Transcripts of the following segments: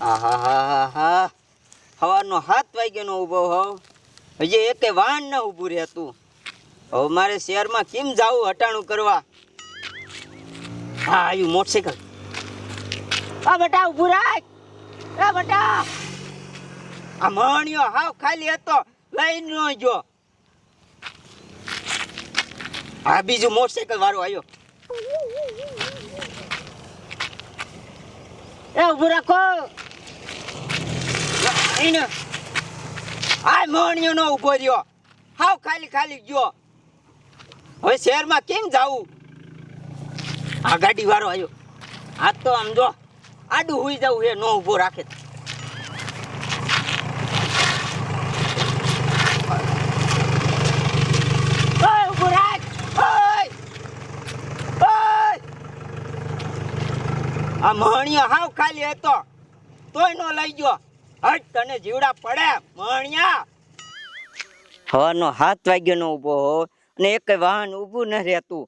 આહા, હા હા હા. સવારનો સાત વાગ્યાનો ઊભો હોવ હજી એકે વાહન ન ઊભું રહેતું. હવે મારે શહેરમાં કેમ જાવું હટાણું કરવા? હા આવ્યું મોટરસાયકલ. આ બટા, ઊભું રાખ. આ બટા. આ મણિયો હાવ ખાલી હતો. લઈ ન જો આ બીજું મોટરસાયકલ વાળો આવ્યો એ ઊભું રાખો. એને આ મોણિયો નો ઊભો રહ્યો. હાવ ખાલી ખાલી ગયો. હવે શહેરમાં કેમ જાવું? આ ગાડી વાળો આવ્યો આ તો આમ જો આડું હુઈ જવું એ નો ઊભો રાખે. આ મહણિયો હાવ ખાલી હતો. તોય નો લઈ ગયો. હટ, તને જીવડા પડે મણિયા હવાનો હાથ વાગ્યો નો ઊભો હો, અને એક વાહન ઊભું ન રહેતું.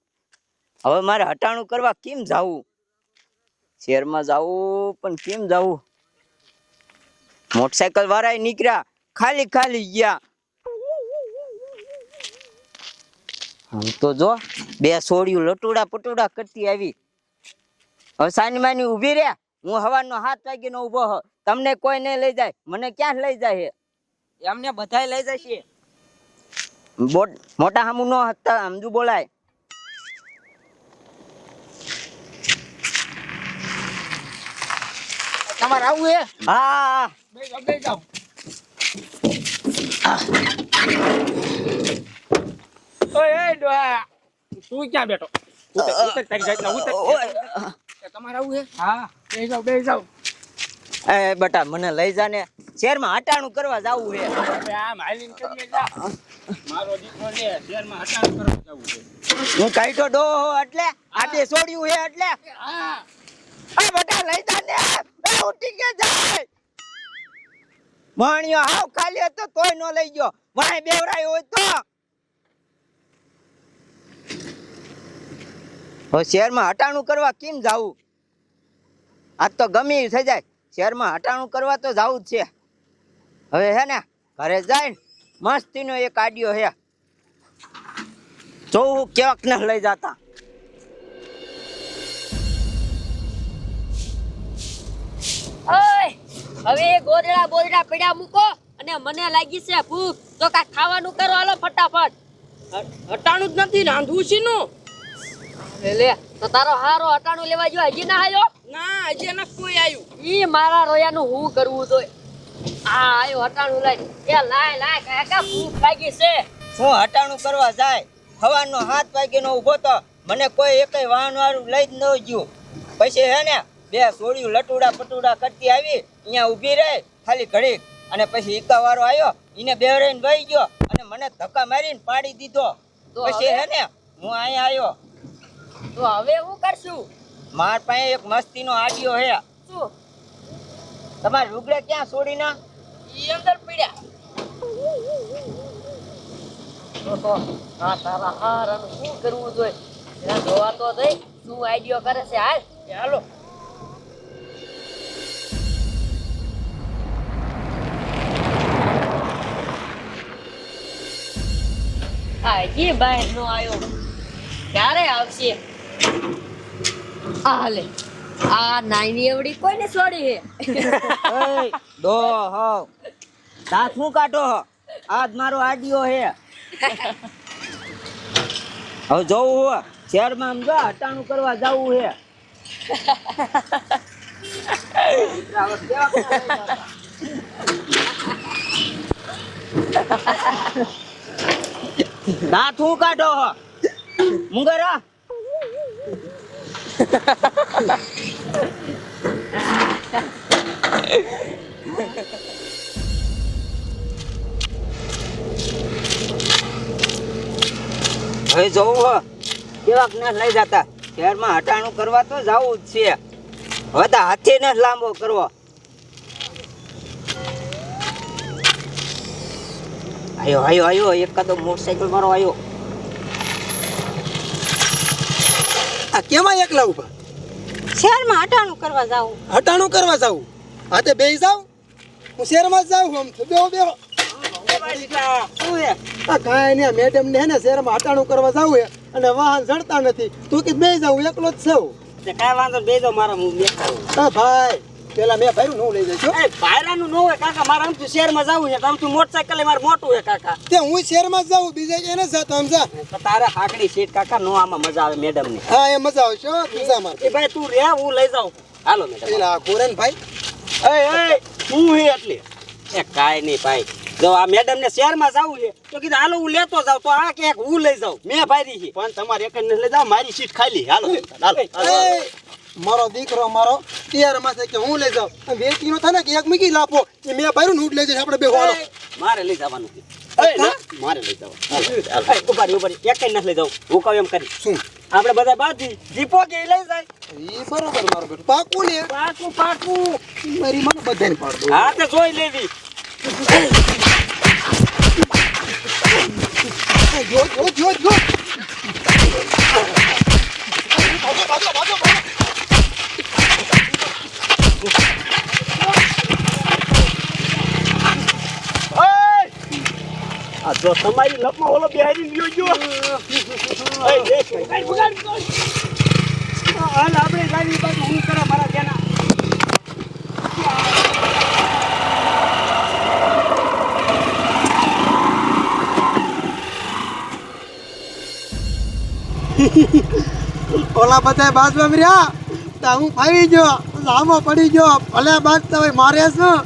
હવે મારે હટાણું કરવા કેમ જાવું? શહેરમાં જાવું, પણ કેમ જાવું? મોટરસાયકલ વાળા નીકળ્યા, ખાલી ખાલી ગયા. હું તો જો, બે સોડિયું લટુડા પટુડા કરતી આવી. હવે સાની માની ઊભી રે હું હવાનો હાથ વાગીને ઊભો હો. તમને કોઈ નહીં લઈ જાય. મને ક્યાં લઈ જાય એમને બધાય લઈ જશે. મોટા હામુ નો હતા સમજુ બોલાય. તમારે આવું હે? હા. બે જાઓ ઓય એ ડોહા. તું ક્યાં બેઠો? ઉતર ઉતર. તમારે આવું હે? હા. બે જાઓ બે જાઓ એ બટા મને લઈ જા ને શહેરમાં હટાણું કરવા જાવું છે? આમ હાલીને કરીએ જા. મારો દીકરો લે શહેરમાં હટાણ કરવા જવું છે? હું કાઢો ડો એટલે? આ છોડ્યું છે એટલે? હા. બટા લઈ જા ને એ ઉઠી કે જાય. માણ્યો હાવ ખાલી હતો તોય નો લઈ ગયો. વાય બેવરાયો હોય તો. શેર શહેરમાં હટાણું કરવા કેમ જાવું? આજ તો ગમે એ થઈ જાય. શહેરમાં હટાણું કરવા તો જવું જ છે. હવે હે ને ઘરે જાય મસ્તીનો એક આડિયો હે. જોવું ક્યાંક ને લઈ જાતા. હવે એ ગોદડા બોદડા પડ્યા મૂકો અને મને લાગી છે ભૂખ. તો કાંઈક ખાવાનું કરો હાલો ફટાફટ. હટાણું જ નથી રાંધવું છે નું લે લે. તો તારો હારો હટાણું લેવા જો હજી ના આવ્યો? ના હજી એને કોઈ આવ્યું. ઈ મારા રોયાનું હું કરવું જોઈએ આ આયો હટાણું લઈ એ લાય લાય કાકા ભૂખ લાગી છે. હું હટાણું કરવા જાય હવાનો હાથ વાગ્યાનો ઊભો તો મને કોઈ એકય વાહન વાળું લઈ જ ન ગયું. પછી હે ને બે સોળિયું લટુડા પટુડા કરતી આવી અહીંયા ઊભી રહી ખાલી ઘડીક. અને પછી ઈકાવાળો આવ્યો એને બેવરાઈને વહી ગયો અને મને ધક્કા મારીને પાડી દીધો. તો પછી? હે ને હું અહીંયા આવ્યો. તો હવે હું કરશું? માર પાસે એક મસ્તીનો આડિયો હે. શું? તમારે રૂગડે ક્યાં છોડી ના ઈ અંદર પીડ્યા. તો તો આ તારા હારાનું શું કરવું જોઈએ? એના જોવા તો દઈ શું આઈડિયો કરે છે હાલ. ચાલો આ હજી બહાર નો આવ્યો. ક્યારે આવશે? આ લે આ નાની એવડી કોઈને છોડી હે? દો હો. દાંત હું કાઢો હો? આજ મારો આડિયો હે. હવે જોવું હો. શહેરમાં આમ જો, હટાણું કરવા જવું હે. દાંત હું કાઢો મુંગરા હવે જવું હો. કેવાક ને લઈ જતા? શહેરમાં હટાણું કરવા તો જવું જ છે. હવે તો હાથી ને લાંબો કરવો. આયો આયો આયો. એકાદો મોટરસાઇકલ મારો આયો. આ કેમાં એકલા ઊભા શહેરમાં હટાણું કરવા જાવ હટાણું કરવા જાવ હા તે બેસી જાવ હું શહેરમાં જ જાઉં આમ તો. બેહો બેહો. આ કાંઈ નહીં મેડમ ને હે ને શહેરમાં હટાણું કરવા જાવું હે અને વાહન જડતા નથી. તું કે બેસી જાઉં એકલો જ છું. તે કાંઈ વાંધો નહીં, બેસો મારા હું બેઠા હા ભાઈ. પેલા મેં ભર્યું નું લઈ હો. એ ભાયરાનું ન હોય કાકા મારે આમ તો શહેરમાં જવું છે આમ તું મોટરસાયકલ એ મારે મોટું છે કાકા. તે હું શહેરમાં જ જાઉં બીજે એને જા. તારે હાકડી સીટ કાકા નો આમાં મજા આવે મેડમની હા એ મજા આવશે હો, તું એ ભાઈ તું રે હું લઈ જાઉં. હાલો મેડમ. એલા કોરેન ભાઈ. એ એ હું હે એટલે. એ કાંઈ નહીં ભાઈ. જો આ મેડમ ને શહેરમાં જવું છે તો કીધું હાલો હું લેતો જાઉં તો આ કે હું લઈ જાઉં. મેં ભાઈ છે. પણ તમારે એક લઈ જાવ મારી સીટ ખાલી. હાલો હાલો. મારો દીકરો મારો તૈયારમાં છે કે હું લઈ જાઉં? અને વેચી નો થાય ને કે એક મૂકી લાપો એ મેં ભર્યું ને હું લઈ જઈશ આપણે બે હાલો મારે લઈ જવાનું મારે લઈ જવાનું. ઊભા નથી લઈ જાઉં હું કહું એમ કરી. શું? આપણે બધા દીપો કે લઈ જાય. એ બરોબર મારો બેટો. પાકું ને. પાકું પાકું. મારી મને બધાને પાડો હા તે જોઈ લેવી. જો જો જો જો. આ જો તમારી લપમાં ઓલો બિહારી ગયો ગયો હાલ આપણે જાવી બાજુ હું કરે મારા જેના ઓલા બધા બાજવા રહ્યા તો હું ફાવી ગયો. લાંબો પડી ગયો. ભલે બાજતા હોય મારે શું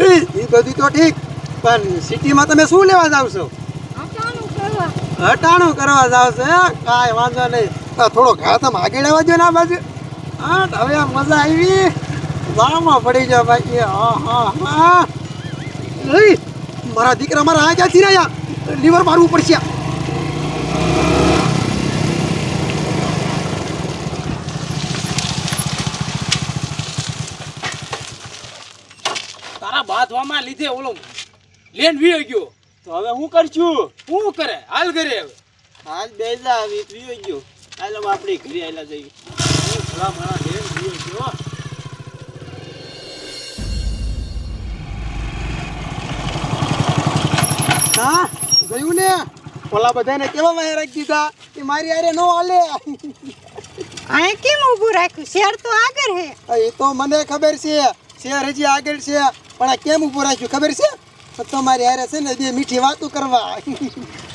એ બધું તો ઠીક. પણ સિટીમાં તમે શું લેવા જાવ છો? હટાણું કરવા. જાવ છો કાંઈ વાંધો નહીં. થોડો ઘા તમે આગળ આવવા દો ને આ બાજુ. હા હવે મજા આવી. લાંબો પડી જાવ બાકી હા હા હા. મારા દીકરા મારા આ ક્યાંથી રહ્યા? લીવર મારવું પડશે. તારા બાંધવામાં લીધે ઓલો લેન વી ગયો. તો હવે હું કરશું? શું કરે? હાલ કરે હવે. હાલ બેજા આવી પીયો ગયો. હાલો આપણે ઘરે આયલા જઈએ. હું ભલા મારા લેન વી ગયો. હા ગયું ને? ઓલા બધાને કેવા વાય રાખી દીધા? કે મારી આરે નો હાલે. આ કેમ ઊભું રાખ્યું? શેર તો આગળ હે. એ તો મને ખબર છે. શેર હજી આગળ છે. પણ આ કેમ ઊભું રાખ્યું? ખબર છે? તમારી હારે છે ને બે મીઠી વાતો કરવા.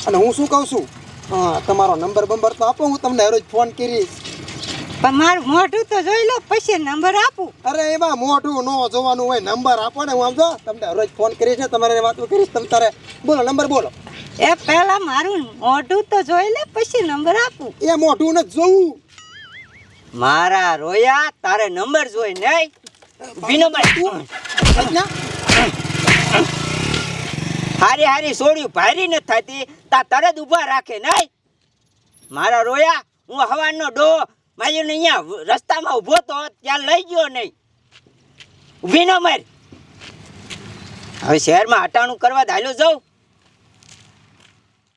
અને હું શું કહું છું? હા તમારો નંબર બંબર તો આપો હું તમને હરોજ ફોન કરીશ. પણ મારું મોઢું તો જોઈ લો પછી નંબર આપું. અરે એમાં મોઢું નો જોવાનું હોય નંબર આપો ને હું આમ જો તમને રોજ ફોન કરીશ ને તમારે વાતો કરીશ તમે તારે. બોલો નંબર બોલો. એ પહેલા મારું મોઢું તો જોઈ લે પછી નંબર આપું. એ મોઢું ને જોવું. મારા રોયા તારે નંબર જોઈ નહીં. વિનોબાઈ? હારી હારી સોડ્યું ભારી નથી થતી. તા તરત ઊભા રાખે નહીં. મારા રોયા, હું હવાનો ડો મારી અહીંયા રસ્તામાં ઊભો તો ત્યાં લઈ ગયો નહીં. ઊભી ન મારી. હવે શહેરમાં હટાણું કરવા ધાલ્યો જાઉં.